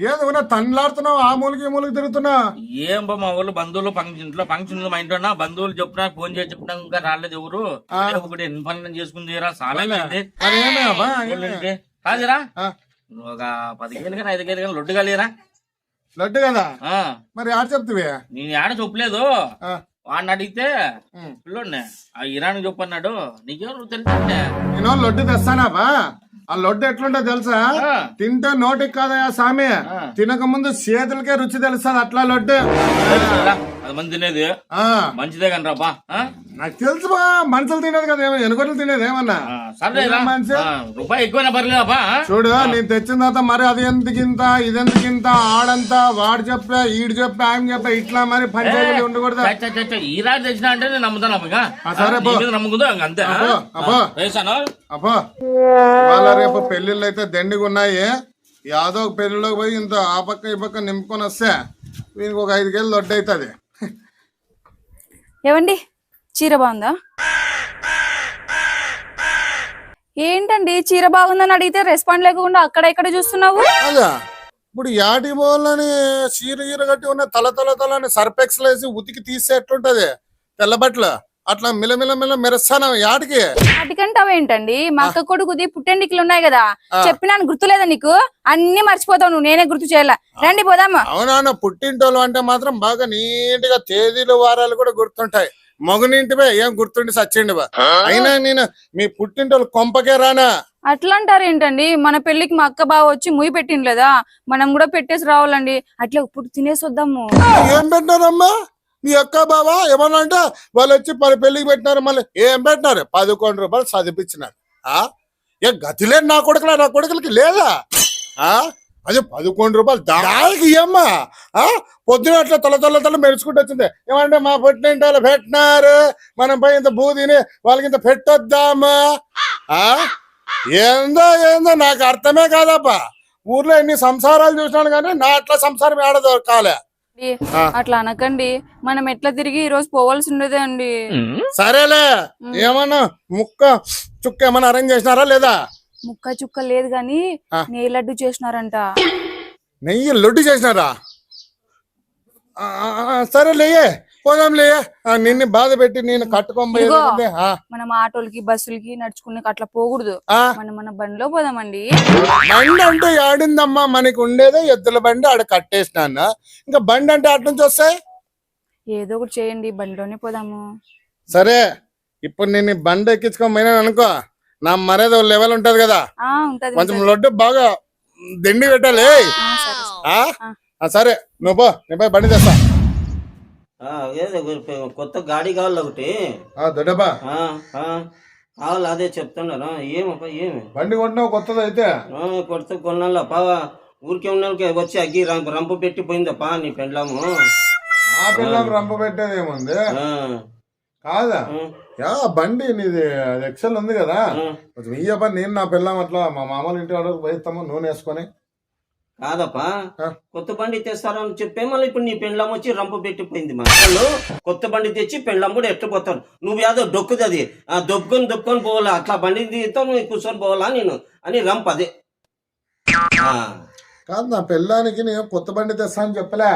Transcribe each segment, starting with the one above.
ఏదో ఉన్నా తన్లాడుతున్నావు ఆ మూలకి మూలకి తిరుగుతున్నా? ఏం బా మా ఊళ్ళు బంధువులు ఫంక్షన్ ఇంట్లో ఫంక్షన్ మా ఇంట్లో బంధువులు చెప్పినా ఫోన్ చేసి చెప్పినా ఇంకా రాలేదు ఎవరు? ఒకటి ఎన్ని పనులు చేసుకుంది రా. కాదురా? ఒక పదిహేను కానీ ఐదు కానీ లొడ్డు కలిరా లడ్డు కదా? మరి ఆడ చెప్తివి? నేను ఆడ చెప్పలేదు. వాడిని అడిగితే. పిల్లోడిని ఆ ఇరాన్ చెప్పన్నాడు నీకెవరు తెలుసంటే నేను లడ్డు తెస్తానాబా ఆ లడ్డు ఎట్లుంటో తెలుసా. తింటే నోటికి కాదయా సామి. తినక ముందు చేతులకే రుచి తెలుస్తుంది అట్లా లడ్డు. అది మంది తినేది. ఆ, మంచిదే కానీ రాబా నాకు తెలుసు బా మనుషులు తినేది కదా ఏమో ఎనుగోళ్ళు తినేది ఏమన్నా? సరేరా ఏం మనిషి? రూపాయి ఎక్కువైనా పర్లేదబ్బా చూడు నేను తెచ్చిన తర్వాత మరి అది ఎందుకింత ఇదెందుకింత ఆడంతా వాడు చెప్పా ఈడు చెప్పా ఆయన చెప్పా ఇట్లా మరి పంచాయతీలు ఉండకూడదు? ఈ రాజు తెచ్చినా అంటే నేను నమ్ముతాను సరే. నమ్ముకుందా అంతే అబ్బో, అబ్బో. ఇవాళ రేపు పెళ్ళిళ్ళు అయితే దండిగా ఉన్నాయి. యాదో ఒక పెళ్ళిలోకి పోయి ఇంత ఆ పక్క ఈ పక్క నింపుకొని వస్తే వీనికి ఒక ఐదు కేళ్ళు దొడ్డు అవుతుంది. ఏవండి? చీర బాగుందా? ఏంటండి? చీర బాగుందని అడిగితే రెస్పాండ్ లేకుండా అక్కడ ఇక్కడ చూస్తున్నావు? అదా ఇప్పుడు యాటి బోళ్ళని చీర గీర కట్టి ఉన్న తల తల తల అని సర్పెక్స్ వేసి ఉతికి తీస్తే ఎట్లుంటది? తెల్ల బట్టలు. అట్లా మిలమిల మిల మెరుస్తాను యాటికి అటుకంటావేంటండి మా అక్క కొడుకుది పుట్టెండికలు ఉన్నాయి కదా. చెప్పినాను గుర్తులేదా నీకు? అన్ని మర్చిపోతావు నువ్వు. నేనే గుర్తు చేయాల? రండి పోదామా? అవునవును పుట్టింటోళ్ళు అంటే మాత్రం బాగా నీట్గా తేదీలు వారాలు కూడా గుర్తుంటాయి. మగునింటివే ఏం గుర్తుండి సచ్చిండి బా. అయినా నేను మీ పుట్టింటోళ్ళు కొంపకే రానా? అట్లా అంటారు ఏంటండి? మన పెళ్ళికి మా అక్క బావ వచ్చి ముయ్యి పెట్టింది లేదా? మనం కూడా పెట్టేసి రావాలండి. అట్లా ఇప్పుడు తినేసి వద్దాము ఏం పెట్టినారమ్మా? మీ అక్క బావా ఏమన్నా అంటే వాళ్ళు వచ్చి పది పెళ్ళికి పెట్టినారు మళ్ళీ ఏం పెట్టినారు? పదకొండు రూపాయలు చదివించినారు. ఆ? ఏ గతి లేదు నా కొడుకులా? నా కొడుకులకి లేదా? ఆ? అదే పదకొండు రూపాయలు దానికి ఏమ్మా ఆ? పొద్దున అట్లా తల తల తల మెరుచుకుంటూ వచ్చింది. ఏమంటే మా పుట్టింటి వాళ్ళు పెట్టినారు. మనం పోయి ఇంత బూ తిని వాళ్ళకి ఇంత పెట్టొద్దామా? ఆ? ఏందో ఏందో నాకు అర్థమే కాదప్పా. ఊర్లో ఎన్ని సంసారాలు చూసినాను కానీ నా అట్లా సంసారం ఏడదో కాలే అట్లా అనకండి. మనం ఎట్లా తిరిగి ఈ రోజు పోవాల్సి ఉండేదే అండి. సరేలే. ఏమన్నా ముక్క చుక్క ఏమన్నా అరేంజ్ చేసినారా లేదా? ముక్క చుక్క లేదు గాని. నెయ్యి లడ్డు చేసినారంట. నెయ్యి లొడ్డు చేసినారా? ఆ, సరేలే పోదాంలే నిన్ను బాధ పెట్టి నేను. ఆ, మనం ఆటోలకి బస్సులకి నడుచుకునే అట్లా పోకూడదు. మనం మన బండిలో పోదామండి. బండి అంటే ఆడిందమ్మా మనకి ఉండేదే ఎద్దుల బండి ఆడ కట్టేసినాను ఇంకా బండి అంటే అటు నుంచి వస్తాయి? ఏదో ఒకటి చేయండి బండిలోనే పోదాము. సరే ఇప్పుడు నేను బండి ఎక్కించుకొని పోయినాను అనుకో. నా మర్యాద లెవెల్ ఉంటది కదా. ఆ ఉంటది కొంచెం. లడ్డు బాగా దిండి పెట్టాలి ఆ, సరే ఆ? ఆ. ఆ, సరే నువ్వు పో నేను పోయి బండి తెస్తా. ఆ, ఏదో కొత్త గాడి కావాలి ఒకటి. ఆ, దొడ్డబ్బా. ఆ, ఆ, కావాలి అదే చెప్తున్నారా. ఏమప్పా ఏమి? బండి కొంటున్నావు కొత్తది అయితే. ఆ, కొత్త కొన్నాళ్ళ పావా ఊరికే ఉన్న వచ్చి అగ్గి రంపు రంపు పెట్టి పోయిందప్పా నీ పెండ్లాము. నా పిల్లలు రంప పెట్టేది ఏముంది? ఆ, కాదా? యా బండి నీది ఎక్సెల్ ఉంది కదా. కొంచెం నేను నా పిల్లం అట్లా మా మామూలు ఇంటి వాడకు పోయిస్తాము నూనె వేసుకొని. కాదప్పా. కొత్త బండి తెస్తారని చెప్పే మళ్ళీ ఇప్పుడు నీ పెండ్లాం వచ్చి రంపు పెట్టిపోయింది మా వాళ్ళు కొత్త బండి తెచ్చి పెండ్లాం కూడా ఎట్టుపోతారు నువ్వు యాదో డొక్కుది అది. ఆ దొబ్బుకొని దొబ్బుకొని పోవాలా? అట్లా బండి తీస్తావు నువ్వు కూర్చొని పోవాలా నేను? అని రంపు అదే. కాదు నా పిల్లానికి నేను కొత్త బండి తెస్తా అని చెప్పలే.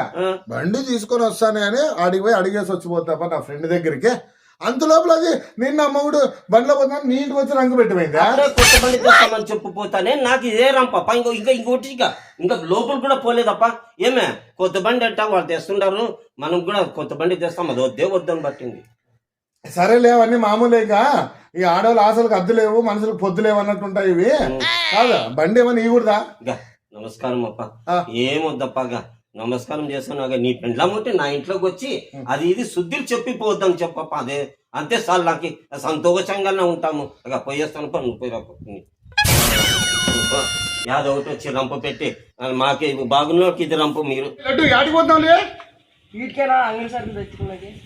బండి తీసుకొని వస్తానే అని ఆడికి పోయి అడిగేసి వచ్చిపోతాపా నా ఫ్రెండ్ దగ్గరికి. అంత లోపల అది నిన్న అమ్మగుడు బండిలో పోతున్నా నీ ఇంటికి వచ్చి రంగు పెట్టిపోయిందా? అప్పుడే కొత్త బండి తెస్తామని చెప్పిపోతానే నాకు ఇదే రంపప్ప ఇంకో ఇంకా ఇంకోటి ఇక. ఇంకా లోపల కూడా పోలేదప్ప. ఏమే? కొత్త బండి అంట వాళ్ళు తెస్తుంటారు మనం కూడా కొత్త బండి తెస్తాం. అది వద్దే వద్దని పట్టింది. సరేలే అవన్నీ మామూలేగా ఈ ఆడవాళ్ళ ఆశలకు అద్దు లేవు మనుషులకు పొద్దు లేవు అన్నట్టుంటాయి ఇవి. కాదా బండి ఏమని ఇవ్వకూడదా ఇక నమస్కారం అప్ప. ఏమొద్దప్పగా నమస్కారం చేస్తాను. అగా నీ పెండ్లాముంటే నా ఇంట్లోకి వచ్చి అది ఇది శుద్ధికి చెప్పిపోద్దాం చెప్పప్ప. అదే అంతే సార్ నాకు సంతోషంగానే ఉంటాము. అగా పోయేస్తాను పా, నువ్వు పోయిరా పో. యాదో ఒకటి వచ్చి రంపు పెట్టి మాకే బాగున్నోకి ఇది రంపు మీరు.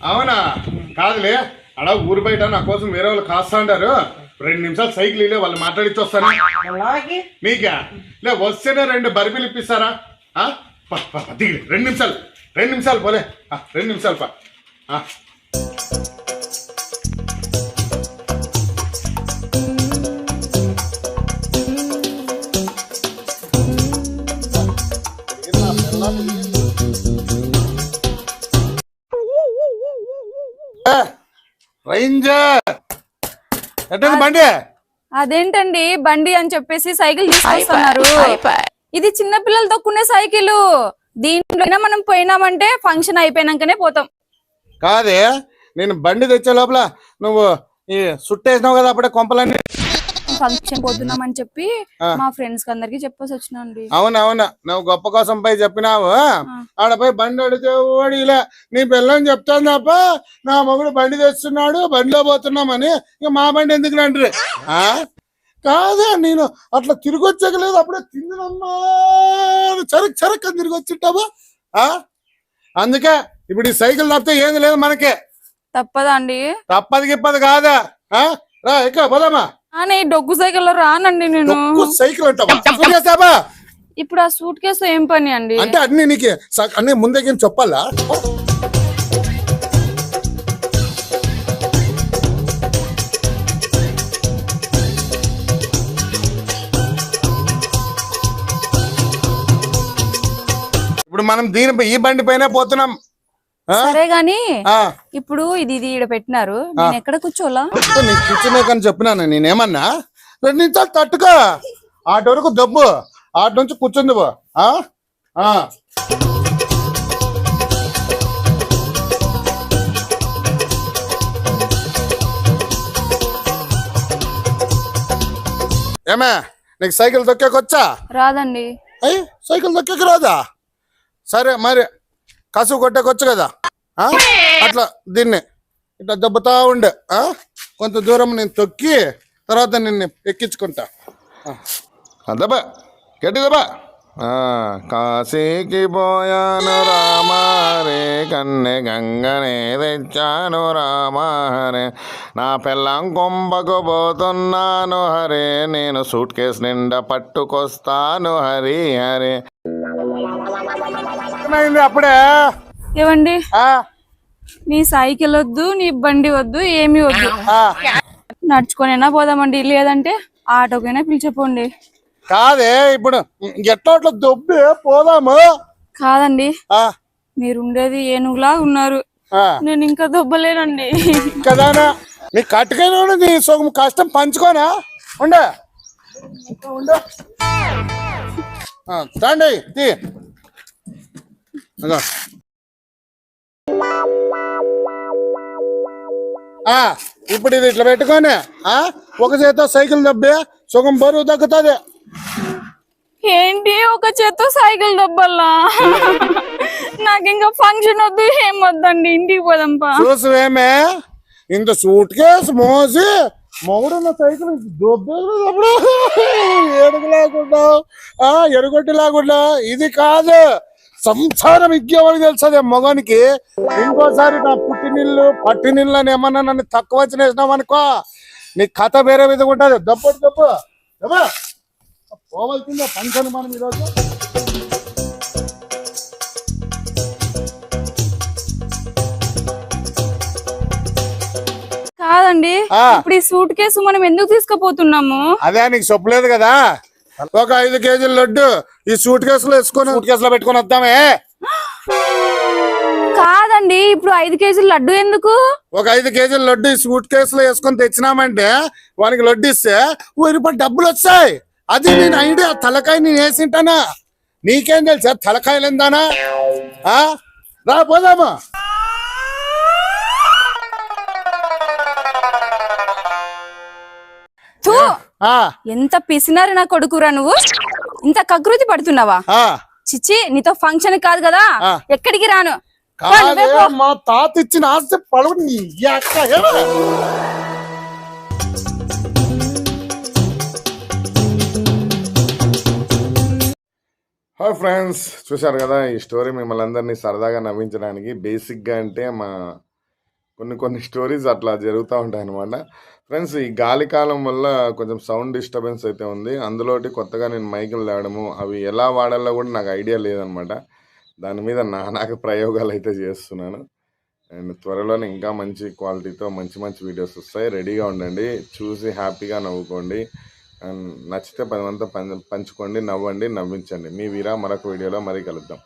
అవునా? కాదులే. అడ ఊరు బయట నా కోసం వేరే వాళ్ళు కాస్తాండారు. రెండు నిమిషాలు సైకిల్ ఇలే వాళ్ళు మాట్లాడిచ్చి వస్తాను నీకా లే వస్తేనే రెండు బర్బీలు ఇప్పిస్తారా? ఆ? పా, పా, పా, దిగు రెండు నిమిషాలు రెండు నిమిషాలు పోలే. ఆ, రెండు నిమిషాలు పా. ఆ. రేంజర్! ఎట్టండి బండి? అదేంటండి? బండి అని చెప్పేసి సైకిల్ తీసుకొస్తున్నారు. ఇది చిన్న పిల్లలు తొక్కునే సైకిల్. దీంట్లో మనం పోయినామంటే ఫంక్షన్ అయిపోయినాకనే పోతాం. కాదే నేను బండి తెచ్చే లోపల నువ్వు ఈ సుట్టేసినావు కదా అప్పుడే కొంపలన్నీ. ఫంక్షన్ పోతున్నామని చెప్పి. మా ఫ్రెండ్స్ అందరికి చెప్పేసి వచ్చినా అండి అవును అవును. నువ్వు గొప్ప కోసం పోయి చెప్పినావు. ఆడపై బండి అడిగితే ఓడి ఇలా నీ పిల్లని చెప్తాను తప్ప నా మొగుడు బండి తెస్తున్నాడు బండిలో పోతున్నామని. ఇక మా బండి ఎందుకు ఆ? కాదే నేను అట్లా తిరిగి వచ్చేయలేదు అప్పుడే తిందినమ్మా చరక్ చరక్ అని తిరిగి వచ్చింటావా ఆ? అందుకే ఇప్పుడు ఈ సైకిల్ తప్పితే ఏది లేదు మనకి. తప్పదా అండి తప్పది గిప్పది కాదా. ఆ? రా ఎక్క పోదామా? కానీ డొగ్గు సైకిల్లో రానండి నేను. సైకిల్ అంటావా? ఇప్పుడు ఆ సూట్ కేసు ఏం పని అండి? అంటే అన్ని నీకు అన్ని ముందే చెప్పాలా? ఇప్పుడు మనం దీని ఈ బండి పైన పోతున్నాం? సరే గాని ఇప్పుడు ఇది ఇది ఈడ పెట్టినారు. నేను ఎక్కడ కూర్చోలా కూర్చునే కానీ చెప్పినాను నేనేమన్నా? రెండు నిమిషాలు తట్టుకో. ఆట వరకు దబ్బు. ఆట నుంచి కూర్చుంది బా. ఆ? ఆ. ఏమే నీకు సైకిల్ తొక్కేకొచ్చా? రాదండి. సైకిల్ తొక్కేకి రాదా? సరే మరి కసువు కొట్టకొచ్చు కదా? అట్లా దీన్ని ఇట్లా దెబ్బతా ఉండే కొంత దూరం నేను తొక్కి తర్వాత నిన్ను ఎక్కించుకుంటా. దెబ్బ గట్టి దెబ్బ. కాశీకి పోయాను రామారే కన్నె గంగనే తెచ్చాను రామారే నా పిల్లం కొంబకు పోతున్నాను హరే నేను సూట్ కేసు నిండా పట్టుకొస్తాను హరి హరే. అప్పుడే? ఏవండి? ఆ, నీ సైకిల్ వద్దు నీ బండి వద్దు ఏమీ వద్దు. ఆ. నడుచుకొనైనా పోదామండి. లేదంటే ఆటోకైనా పిలిచిపోండి. కాదే ఇప్పుడు ఎట్లా దొబ్బి పోదాము? కాదండి. ఆ, మీరు ఉండేది ఏనుగులా ఉన్నారు. ఆ. నేను ఇంకా దొబ్బలేనండి. కదానా నీ కట్టుకైనా సగం కష్టం పంచుకోనా? ఉండ. ఉండ. రండి తీ. ఇప్పుడు ఇది ఇట్లా పెట్టుకొని ఆ, ఒక చేత సైకిల్ దబ్బే సుగం బరువు తగ్గుతుంది. ఏంటి ఒక చేత్తో సైకిల్ దొబ్బల్లా? నాకు ఇంకా ఫంక్షన్ వద్దు ఏం వద్దండి ఇంటికి పోదాంపా. చూసువేమే ఇంత సూట్ కేసు మోసి మొగుడున్న సైకిల్ దొబ్బేప్పుడు ఏడుగు లేకుండా ఆ ఎరుగొట్టి లేకుండా. ఇది కాదు. సంసారం ఇగ్గేవాడికి తెలుసది మగనికి ఇంకోసారి నా పుట్టినిల్లు పట్టినిల్లు అని ఏమన్నా నన్ను తక్కువ వచ్చినేసినావు నీ కథ వేరే విధంగా ఉంటుంది. దప్పటి దప్పు దబ్బా. పోవాల్సిందే ఫంక్షన్ మనం ఈరోజు. కాదండి ఆ. ఇప్పుడు ఈ సూట్ కేసు మనం ఎందుకు తీసుకుపోతున్నాము? అదే నీకు చెప్పలేదు కదా. ఒక ఐదు కేజీల లడ్డు ఈ సూట్ కేసులో వేసుకొని సూట్ కేసులో పెట్టుకొని వద్దామే. కాదండి ఇప్పుడు ఐదు కేజీలు లడ్డు ఎందుకు? ఒక ఐదు కేజీల లడ్డు ఈ సూట్ కేసులో వేసుకొని తెచ్చినామంటే వానికి లడ్డు ఇస్తే ఊరి పడి డబ్బులు వచ్చాయి అది నేను ఐడియా. తలకాయ నేను వేసింటానా? నీకేం తెలుసా? తలకాయలు ఎందానా? ఆ? రా పోదామా? ఎంత పిసినారి నా కొడుకురా నువ్వు ఇంత కకృతి పడుతున్నావా ఆ. చిచ్చి నీతో ఫంక్షన్ కాదు కదా. ఎక్కడికి రాను. మా తాత ఇచ్చిన ఆస్తి పడవ. హాయ్ ఫ్రెండ్స్ చూశారు కదా ఈ స్టోరీ మిమ్మల్ని అందరినీ సరదాగా నవ్వించడానికి బేసిక్గా అంటే మా కొన్ని కొన్ని స్టోరీస్ అట్లా జరుగుతూ ఉంటాయి అనమాట ఫ్రెండ్స్ ఈ గాలి కాలం వల్ల కొంచెం సౌండ్ డిస్టర్బెన్స్ అయితే ఉంది. అందులోటి కొత్తగా నేను మైకులు తేవడము అవి ఎలా వాడాలో కూడా నాకు ఐడియా లేదనమాట దాని మీద నా నాకు ప్రయోగాలు అయితే చేస్తున్నాను. అండ్ త్వరలోనే ఇంకా మంచి క్వాలిటీతో మంచి మంచి వీడియోస్ వస్తాయి. రెడీగా ఉండండి. చూసి హ్యాపీగా నవ్వుకోండి. అండ్ నచ్చితే పది మంది పంచుకోండి నవ్వండి నవ్వించండి. మీ వీరా మరొక వీడియోలో మరీ కలుద్దాం.